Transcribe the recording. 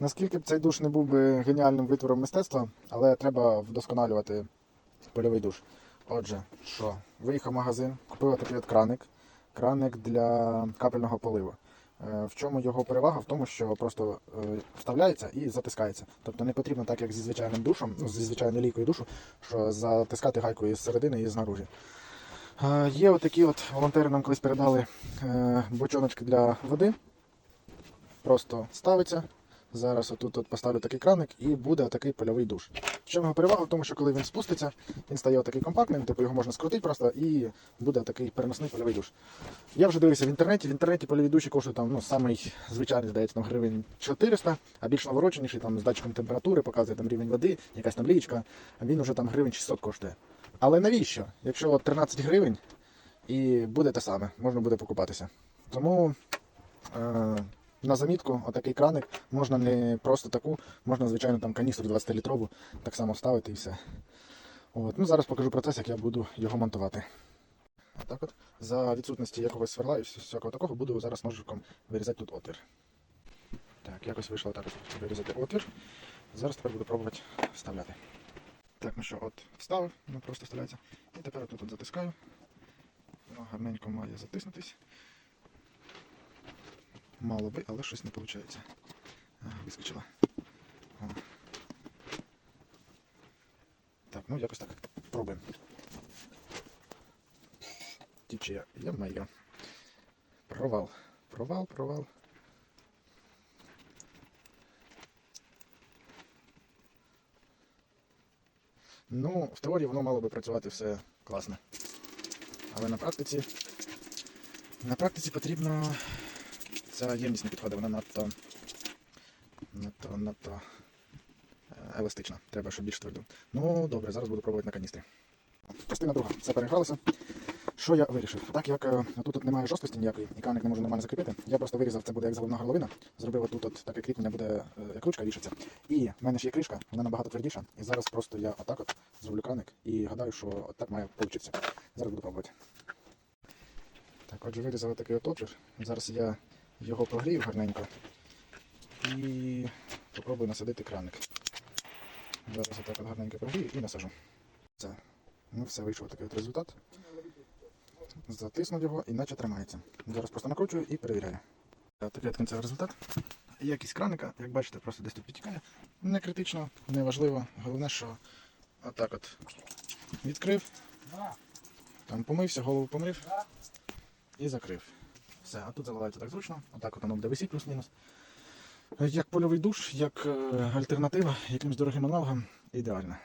Наскільки б цей душ не був би геніальним витвором мистецтва, але треба вдосконалювати польовий душ. Отже, що? Виїхав в магазин, купив такий от краник. Краник для капельного поливу. Е, В чому його перевага? В тому, що просто е, вставляється і затискається. Тобто не потрібно так, як зі звичайним душом, ну, зі звичайною лійкою душу, що затискати гайкою з середини і знаружі. Е, Є отакі от волонтери нам колись передали бочоночки для води. Просто ставиться. Зараз отут от поставлю такий краник і буде такий польовий душ. Чому його перевага? В тому, що коли він спуститься, він стає такий компактним, типу його можна скрутити просто і буде такий переносний польовий душ. Я вже дивився в інтернеті. В інтернеті польові душі коштують там, ну, самий звичайний, здається, там гривень 400, а більш навороченіший, там з датчиком температури, показує там рівень води, якась там лієчка, а він вже там гривень 600 коштує. Але навіщо? Якщо от 13 гривень і буде те саме, можна буде покупатися. Тому е, на замітку, отакий краник, можна не просто таку, можна, звичайно, там каністру 20-літрову так само вставити і все. От. Ну, зараз покажу процес, як я буду його монтувати. Отак от. За відсутності якогось сверла і всякого такого буду зараз ножиком вирізати тут отвір. Так, якось вийшло так вирізати отвір. Зараз тепер буду пробувати вставляти. Так, ну що, от вставив, воно просто вставляється. І тепер тут от затискаю. Воно гарненько має затиснутись. Мало би, але щось не виходить. Вискочила. О. Так, ну якось так. Пробуємо. Тіче, я маю. Провал. Провал, провал. Ну, в теорії воно мало би працювати все класно. Але на практиці. На практиці потрібно. Ця ємність не підходить, вона надто. надто, надто е, еластична. Треба, щоб більш твердо. Ну, добре, зараз буду пробувати на каністрі. Частина друга. Це перегралося. Що я вирішив? Так як е, тут немає жорсткості ніякої, і краник не можу нормально закріпити, я просто вирізав, це буде як заливна горловина. Зробив тут от таке кріплення буде е, як ручка вішаться. І в мене ще є кришка, вона набагато твердіша. І зараз просто я отак от зроблю краник і гадаю, що так має вийти. Зараз буду пробувати. Так, отже, вирізав такий от. Зараз я його прогрію гарненько і попробую насадити краник. Зараз отак от гарненько прогрію і насажу. Це. Ну, все вийшов такий от результат. Затиснув його і наче тримається. Зараз просто накручую і перевіряю. Такий от кінцевий результат. Якість краника, як бачите, просто десь тут підтікає. Не критично, не важливо. Головне, що отак от відкрив, там помився, голову помив і закрив. Все, а тут заливається так зручно, отак от воно буде висіти плюс-мінус. Як польовий душ, як е, альтернатива якимось дорогим аналогам, ідеально.